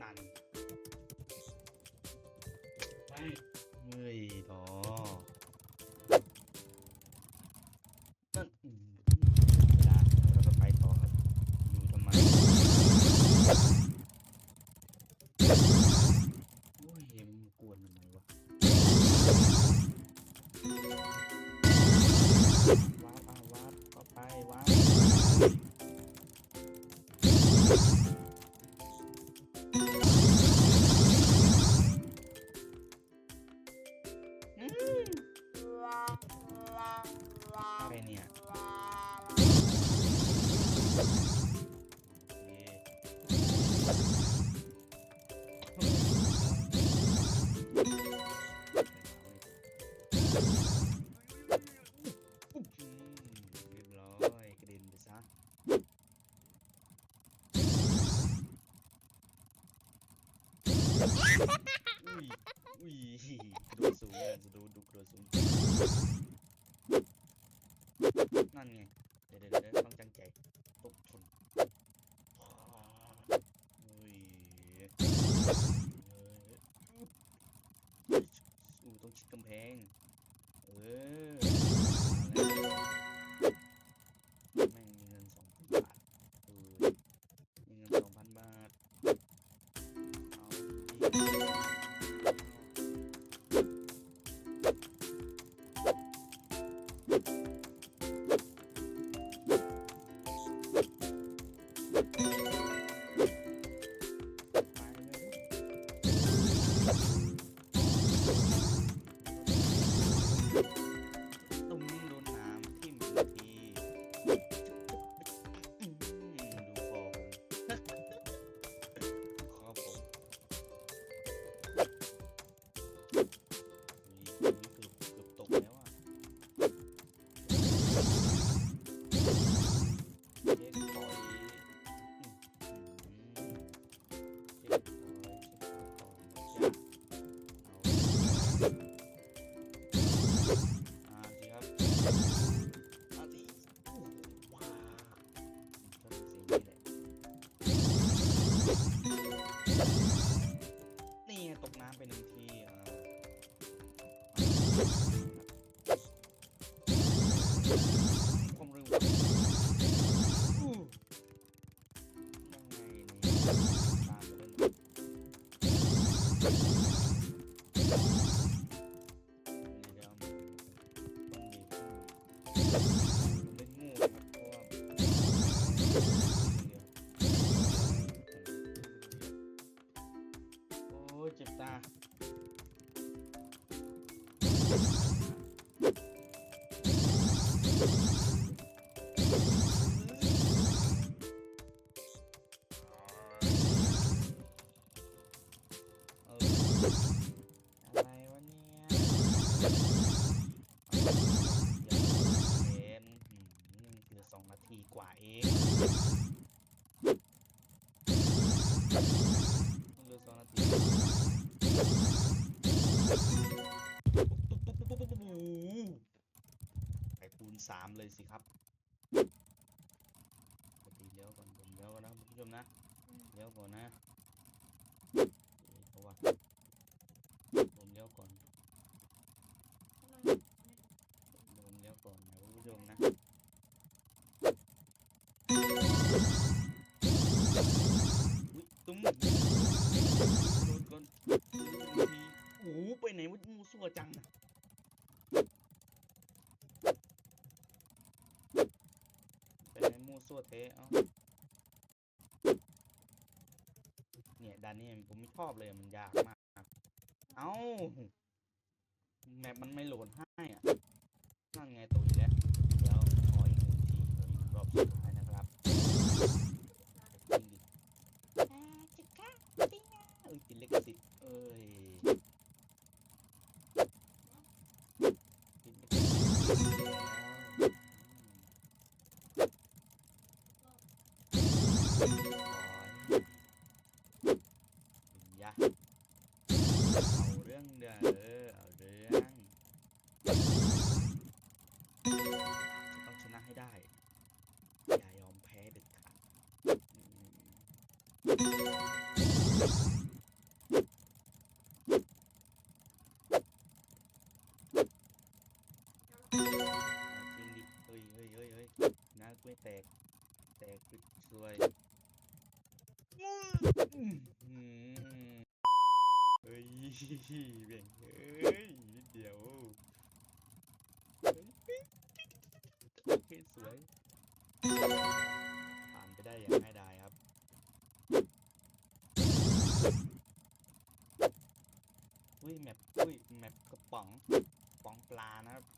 นั่นไม่เฮ้ยหรอนั่นเวลาเราก็ไปต่อครับอยมันกวไมวะ อุ้ยดูสูงเลยดูดูดูสูงนั่นไงเดี๋ยวเดี๋ยวต้องจังใจตกทุนอุ้ยอู้ต้องชิดกำแพงเออแม่งมีเงินสองพันบาทเออมีเงินสองพันบาท ไปคูณสามเลยสิครับตีเลี้ยวก่อนเลี้ยวก่อนนะคุณผู้ชมนะเลี้ยวก่อนนะเพราะว่า มูสัวจังเป็นมูสัวเทเอ้าเนี่ยดันนี่ผมไม่ชอบเลยมันยากมาก เอ้าแมปมันไม่โหลดให้อะนั่นไงตัวอีกแล้ว แล้วคออีกทีรอบสุดท้าย you หน้ากล้วยแตก แตกปิดสวยเฮ้ยเบ่งเฮ้ยนิดเดียวโอเคสวยผ่านไปได้อย่างง่ายดายครับอุ้ยแมปอุ้ยแมปกระป๋องป๋องปลานะครับ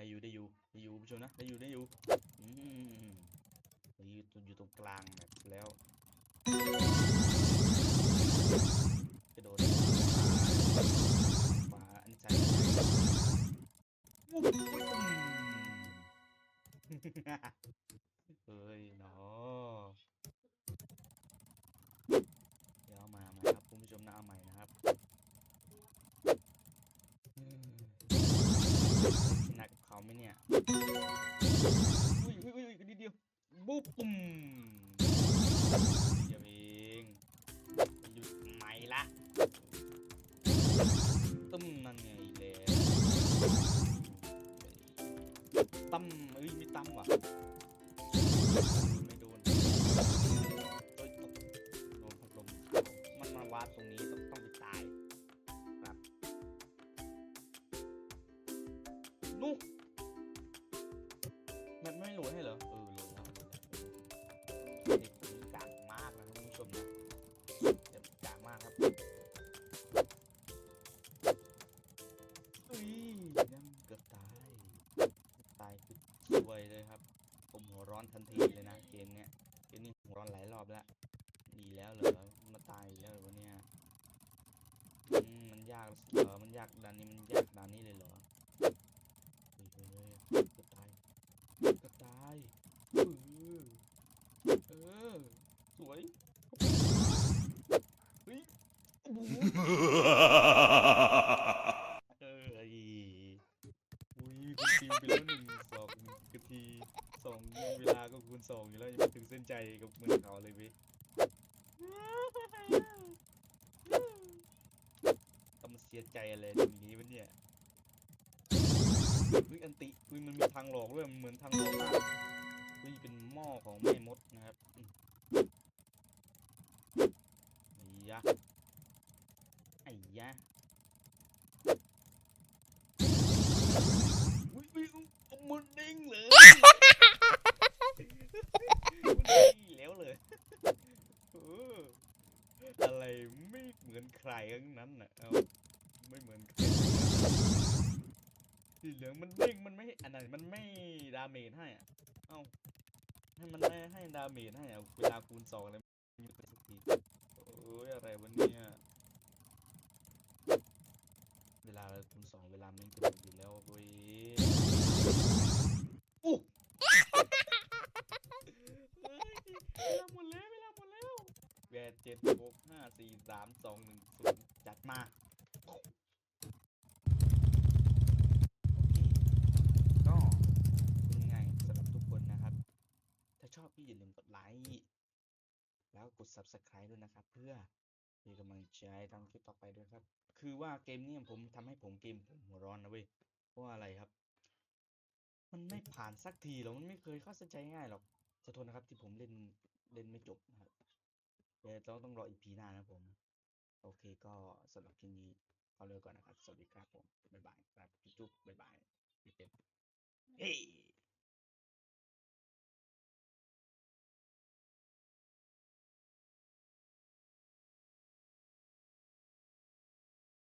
ได้อยู่ได้อยู่ได้อยู่ผู้ชมนะได้อยู่ได้อยู่อืมอยู่ตรงอยู่ตรงกลางแบบแล้วกระโดดขวาอันซ้ายวุ้เฮ้ยเนาะเดี๋ยวเอามาใหม่ครับคุณผู้ชมนะเอาใหม่นะครับอืมชนะกับเขาไห มเนี่ย อุ้ยอุ้ยอุ้ยนิดเดียวบุ๊บปุ่มเดี๋ยวเองหยุดไหมละตึ้มนั่นไงอีกแล้วตั้มเอ้ยไม่ตั้มว่ะไม่โดนโดนพัดลมมันมาวาดตรงนี้ อนทันทีเลยนะเกมเนี้ยเกมนี้หัวร้อนหลายรอบแล้วดีแล้วเหรอมาตายอีกแล้วเหรอวะเนี่ยมันยากเหรอมันยากด่านนี้มันยากด่านนี้เลยเหรอเฮ้ยเฮ้ยเฮ้ยกือบตายกระตายเออเออสวย เฮ้ยโอ้โหเออไอ้อุ้ยคุณฟิวไปแล้วหนึ่งสองกะทีสองเวลาก็คูณสองอยู่แล้วยังไม่ถึงเส้นใจกับมือเขาเลยเว้ยต้องมาเสียใจอะไรตรงนี้วะเนี่ยอุ้ยอันติอุ้ยมันมีทางหลอกด้วยมันเหมือนทางหลอกมากอุ้ยเป็นหม้อของแม่มดนะครับอืมไอ้ยะไอ้ยะอุ้ยอุ้ยอุ้ยมันเด้งเลยมันเด้งแล้วเลยอออะไรไม่เหมือนใครทั้งนั้นน่ะเอา สีเหลืองมันเด้งมันไม่อันไหนมันไม่ดาเมจให้อะเอ้าให้มันไม่ให้ดาเมจให้อะเวลาคูณสองเลยอะไปสักทีโอ้ยอะไรวันนี้เวลาคูณสองเวลาม่นจะหมดอยู่แล้วเว้ยอู้เวลาหมดแล้วเวลาหมดแล้วแปดเจ็ดหกห้าสี่สามสองหนึ่ง subscribe ด้วยนะครับ เพื่อเป็นกำลังใจทำคลิปต่อไปด้วยครับ คือว่าเกมนี้ผมทำให้ผมเกมผมหัวร้อนนะเว้ยเพราะว่าอะไรครับ มันไม่ผ่านสักทีหรอกมันไม่เคยเข้าใจง่ายหรอกขอโทษนะครับ ที่ผมเล่นเล่นไม่จบนะครับเดี๋ยวเราต้องรออีพีหน้านะผม โอเคก็สำหรับคลิปนี้ขอเลิกก่อนนะครับ สวัสดีครับผม บ๊ายบายครับจุ๊บบ๊ายบายพี่เป็ดเฮ้